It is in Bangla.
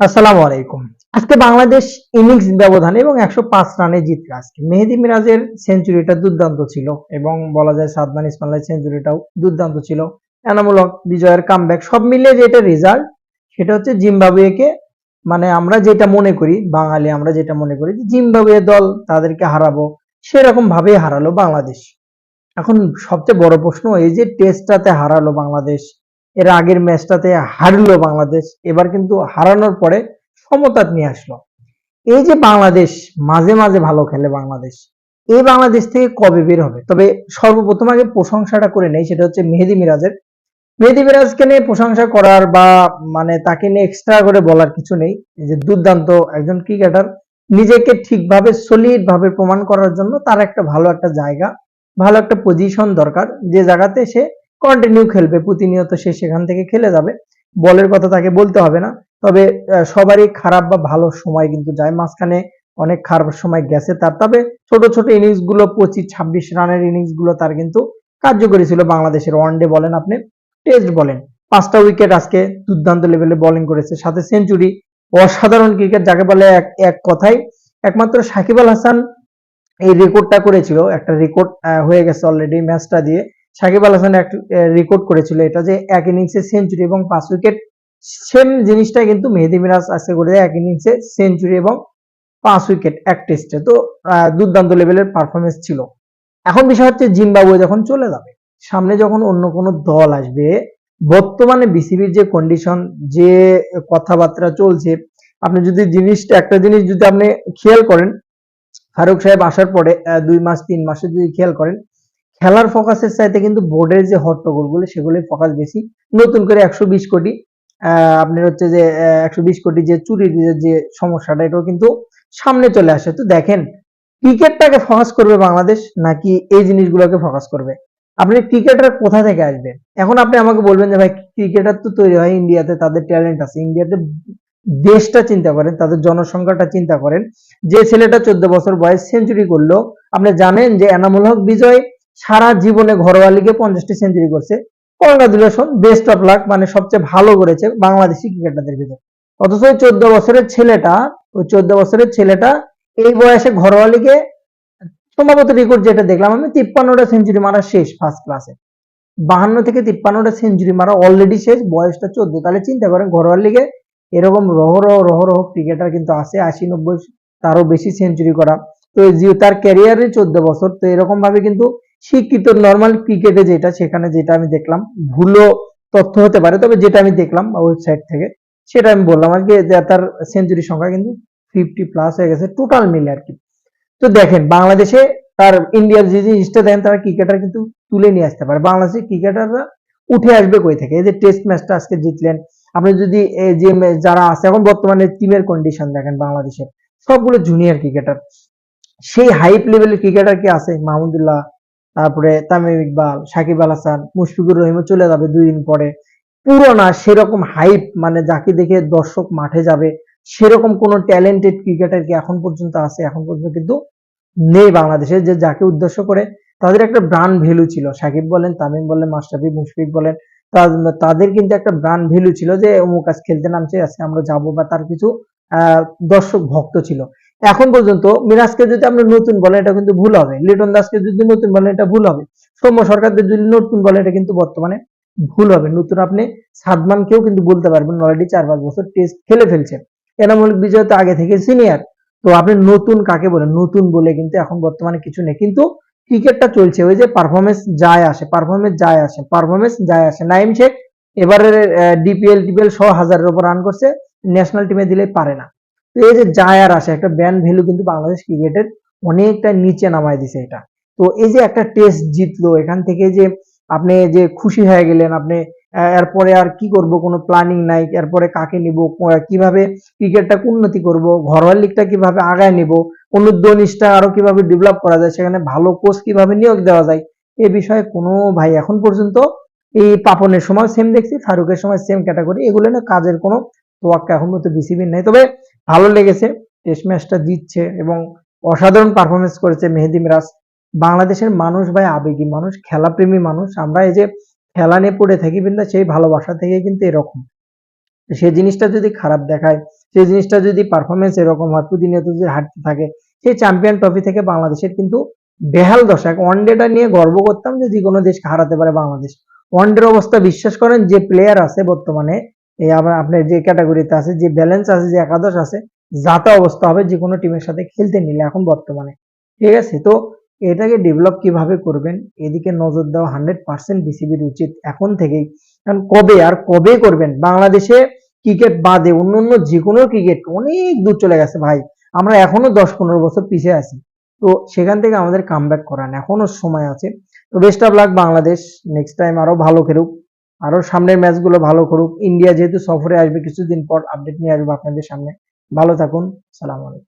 আসসালামু আলাইকুম। আজকে বাংলাদেশ ইনিংস ব্যবধানে এবং একশো পাঁচ রানে জিতবে আজকে। মেহেদি মিরাজের সেঞ্চুরিটা দুর্দান্ত ছিল এবং বলা যায় সাদমান ইসমাইলের সেঞ্চুরিটাও দুর্দান্ত ছিল। এনামূলক বিজয়ের কামব্যাক সব মিলিয়ে যেটা রেজাল্ট সেটা হচ্ছে জিম্বাবুয়েকে মানে আমরা যেটা মনে করি, বাঙালি আমরা যেটা মনে করি যে জিম্বাবুয়ে দল তাদেরকে হারাবো, সেরকম ভাবেই হারালো বাংলাদেশ। এখন সবচেয়ে বড় প্রশ্ন এই যে টেস্টটাতে হারালো বাংলাদেশ এর আগের ম্যাচটাতে হারলো বাংলাদেশ। এবার কিন্তু হারানোর পরে সমতা নিয়ে আসলো। এই যে বাংলাদেশ, মাঝে মাঝে ভালো খেলে বাংলাদেশ। এই বাংলাদেশ থেকে কবে বের হবে? তবে সর্বপ্রথম আগে প্রশংসাটা করে নেই, সেটা হচ্ছে মেহেদি মিরাজের। মেহেদি মিরাজকে নিয়ে প্রশংসা করার বা মানে তাকে নিয়ে এক্সট্রা করে বলার কিছু নেই। যে দুর্দান্ত একজন ক্রিকেটার নিজেকে ঠিকভাবে সলিড ভাবে প্রমাণ করার জন্য তার একটা ভালো একটা জায়গা, ভালো একটা পজিশন দরকার। যে জায়গাতে সে কন্টিনিউ খেলবে, প্রতিনিয়ত সে সেখান থেকে খেলে যাবে। বলের কথা তাকে বলতে হবে না। তবে সবারই খারাপ বা ভালো সময় কিন্তু যায়। মাঝখানে অনেক খারাপ সময় গেছে তার। তবে ছোট ছোট ইনিংসগুলো, পঁচিশ, ছাব্বিশ রানের ইনিংসগুলো তার কিন্তু কার্যকরী ছিল বাংলাদেশের। ওয়ানডে বলেন আপনি টেস্ট বলেন। পাঁচটা উইকেট আজকে দুর্দান্ত লেভেলে বোলিং করেছে। সাথে সেঞ্চুরি অসাধারণ ক্রিকেট যাকে বলে এক এক কথায়। একমাত্র সাকিব আল হাসান এই রেকর্ডটা করেছিল। একটা রেকর্ড হয়ে গেছে অলরেডি ম্যাচটা দিয়ে। সাকিব আল হাসান রেকর্ড করেছিল এটা যে এক ইনিংসে সেঞ্চুরি এবং পাঁচ উইকেট সেম জিনিসটা কিন্তু মেহেদি মিরাজ আজকে করে দেয়, এক ইনিংসে সেঞ্চুরি এবং পাঁচ উইকেট এক টেস্টে তো দুর্দান্ত লেভেলের পারফরমেন্স ছিল। এখন বিষয় হচ্ছে জিম্বাবুয়ে যখন চলে যাবে, সামনে যখন অন্য কোনো দল আসবে, বর্তমানে বিসিবির যে কন্ডিশন যে কথাবার্তা চলছে, আপনি যদি জিনিসটা, একটা জিনিস যদি আপনি খেয়াল করেন, ফারুক সাহেব আসার পরে দুই মাস, তিন মাসে যদি খেয়াল করেন খেলার ফোকাসের চাইতে কিন্তু বোর্ডের যে হট্টগোলগুলো সেগুলোর ফোকাস বেশি। নতুন করে একশো বিশ কোটি আপনার হচ্ছে যে একশো বিশ কোটি যে চুরির যে সমস্যাটা, এটাও কিন্তু সামনে চলে আসে। তো দেখেন, ক্রিকেটটাকে ফোকাস করবে বাংলাদেশ, নাকি এই জিনিসগুলোকে ফোকাস করবে? আপনি ক্রিকেটার কোথা থেকে আসবেন? এখন আপনি আমাকে বলবেন যে, ভাই, ক্রিকেটার তো তৈরি হয় ইন্ডিয়াতে, তাদের ট্যালেন্ট আছে। ইন্ডিয়াতে দেশটা চিন্তা করেন, তাদের জনসংখ্যাটা চিন্তা করেন। যে ছেলেটা চোদ্দ বছর বয়স সেঞ্চুরি করল, আপনি জানেন যে এনামুল হক বিজয় সারা জীবনে ঘরোয়া লিগে পঞ্চাশটি সেঞ্চুরি করছে কংগ্রাচুলেশন বেস্ট অফ লাক মানে সবচেয়ে ভালো করেছে বাংলাদেশি ক্রিকেটারদের ভিতর। অথচ ওই চোদ্দ বছরের ছেলেটা, ওই চোদ্দ বছরের ছেলেটা এই বয়সে ঘরোয়া লিগে সম্ভবত রেকর্ড যেটা দেখলাম আমি, তিপ্পান্নটা সেঞ্চুরি মারা শেষ ফার্স্ট ক্লাসে বাহান্ন থেকে তিপ্পান্নটা সেঞ্চুরি মারা অলরেডি শেষ, বয়সটা চোদ্দ। তাহলে চিন্তা করেন, ঘরোয়া লিগে এরকম রহরহ রহরহ ক্রিকেটার কিন্তু আছে, আশি, নব্বই, তারও বেশি সেঞ্চুরি করা। তো তার ক্যারিয়ারে চোদ্দ বছর, তো এরকম ভাবে কিন্তু শিক্ষিত নর্মাল ক্রিকেটে যেটা, সেখানে যেটা আমি দেখলাম ভুলো তথ্য হতে পারে, তবে যেটা আমি দেখলাম ওয়েবসাইট থেকে, সেটা আমি বললাম আজকে তার সেঞ্চুরি সংখ্যা কিন্তু ফিফটি প্লাস হয়ে গেছে টোটাল মিলে আর কি। তো দেখেন, বাংলাদেশে তার ইন্ডিয়ার যে জিনিসটা দেখেন তারা ক্রিকেটার কিন্তু তুলে নিয়ে আসতে পারে। বাংলাদেশের ক্রিকেটাররা উঠে আসবে কই থেকে? এই যে টেস্ট ম্যাচটা আজকে জিতলেন, আপনি যদি যে যারা আছে, এখন বর্তমানে টিমের কন্ডিশন দেখেন বাংলাদেশের সবগুলো জুনিয়র ক্রিকেটার সেই হাইপ লেভেলের ক্রিকেটার কি আছে, মাহমুদুল্লাহ তারপরে তামিম ইকবাল, সাকিব আল হাসান, মুশফিকুর রহিমও চলে যাবে দুই দিন পরে। পুরোনা সেরকম হাইপ মানে যাকে দেখে দর্শক মাঠে যাবে, সেরকম কোন ট্যালেন্টেড ক্রিকেটার কি এখন পর্যন্ত আছে? এখন পর্যন্ত কিন্তু নেই বাংলাদেশে, যে যাকে উদ্দেশ্য করে তাদের একটা ব্রান্ড ভ্যালু ছিল। সাকিব বলেন, তামিম বলেন, মাশরাফি, মুশফিক বলেন তাদের কিন্তু একটা ব্রান্ড ভ্যালু ছিল যে অমুক আজ খেলতে নামছে, আজকে আমরা যাব বা তার কিছু দর্শক ভক্ত ছিল। এখন পর্যন্ত মিরাজকে যদি আপনি নতুন বলেন এটা কিন্তু ভুল হবে। লিটন দাসকে যদি নতুন বলেন এটা ভুল হবে। সৌম্য সরকারদের যদি নতুন বলেন এটা কিন্তু বর্তমানে ভুল হবে। নতুন আপনি সাদমানকেও কিন্তু বলতে পারবেন অলরেডি চার পাঁচ বছর টেস্ট খেলে ফেলছে। এনামুল বিজয় তো আগে থেকে সিনিয়র তো আপনি নতুন কাকে বলেন? নতুন বলে কিন্তু এখন বর্তমানে কিছু নেই। কিন্তু ক্রিকেটটা চলছে। ওই যে পারফরমেন্স যায় আসে পারফরমেন্স যায় আসে পারফরমেন্স যায় আসে। নাইম শেখ এবারে ডিপিএল টিপিএল সহ হাজারের উপর রান করছে। ন্যাশনাল টিমে দিলে পারে না। তো এই যে যায় আর আসে, একটা ব্যান ভ্যালু কিন্তু বাংলাদেশ ক্রিকেটের অনেকটা নিচে নামায় দিছে এটা। তো এই যে একটা টেস্ট জিতলো, এখান থেকে যে আপনি যে খুশি হয়ে গেলেন, আপনি এরপরে আর কি করব, কোনো প্ল্যানিং নাই, এরপরে কাকে নিব কীভাবে ক্রিকেটটাকে উন্নতি করব, ঘরোয়া লিগটা কীভাবে আগায় নিব, অনুদ্বনিষ্ঠা আরও কীভাবে ডেভেলপ করা যায়, সেখানে ভালো কোচ কীভাবে নিয়োগ দেওয়া যায়, এ বিষয়ে কোনো ভাই এখন পর্যন্ত এই পাপনের সময় সেম দেখছি, ফারুকের সময় সেম ক্যাটাগরি এগুলো না কাজের কোনো তোয়াক্কা এখন মতো বিসিবির নেই। তবে ভালো লেগেছে টেস্ট ম্যাচটা জিতছে এবং অসাধারণ পারফরমেন্স করেছে মেহেদি মিরাজ। বাংলাদেশের মানুষ ভাই আবেগী মানুষ, খেলাপ্রেমী মানুষ। আমরা এই যে খেলা নিয়ে পড়ে থাকি কিন্তু সেই ভালোবাসা থেকে কিন্তু এরকম। সে জিনিসটা যদি খারাপ দেখায় সেই জিনিসটা যদি পারফরমেন্স এরকম হয় প্রতিনিয়ত যদি হাঁটতে থাকে, সেই চ্যাম্পিয়ন ট্রফি থেকে বাংলাদেশের কিন্তু বেহাল দশা ওয়ান ডেটা নিয়ে গর্ব করতাম যে যে কোনো দেশকে হারাতে পারে বাংলাদেশ। ওয়ান ডের অবস্থা বিশ্বাস করেন যে প্লেয়ার আছে বর্তমানে এই আবার আপনার যে ক্যাটাগরিতে আছে, যে ব্যালেন্স আছে, যে একাদশ আছে, যাতা অবস্থা হবে, যে কোনো টিমের সাথে খেলতে নিলে এখন বর্তমানে। ঠিক আছে? তো এটাকে ডেভেলপ কীভাবে করবেন? এদিকে নজর দেওয়া হান্ড্রেড পার্সেন্ট বিসিবির উচিত এখন থেকেই। কারণ কবে আর কবে করবেন? বাংলাদেশে ক্রিকেট বাদে অন্য অন্য যে কোনো ক্রিকেট অনেক দূর চলে গেছে ভাই। আমরা এখনও দশ পনেরো বছর পিছিয়ে আছি। তো সেখান থেকে আমাদের কাম ব্যাক করান। এখনও সময় আছে। তো best of luck Bangladesh. Next time আরও ভালো খেলুক। আরও সামনের ম্যাচগুলো ভালো করুক। ইন্ডিয়া যেহেতু সফরে আসবে, কিছুদিন পর আপডেট নিয়ে আসব আপনাদের সামনে। ভালো থাকুন। সালাম আলাইকুম।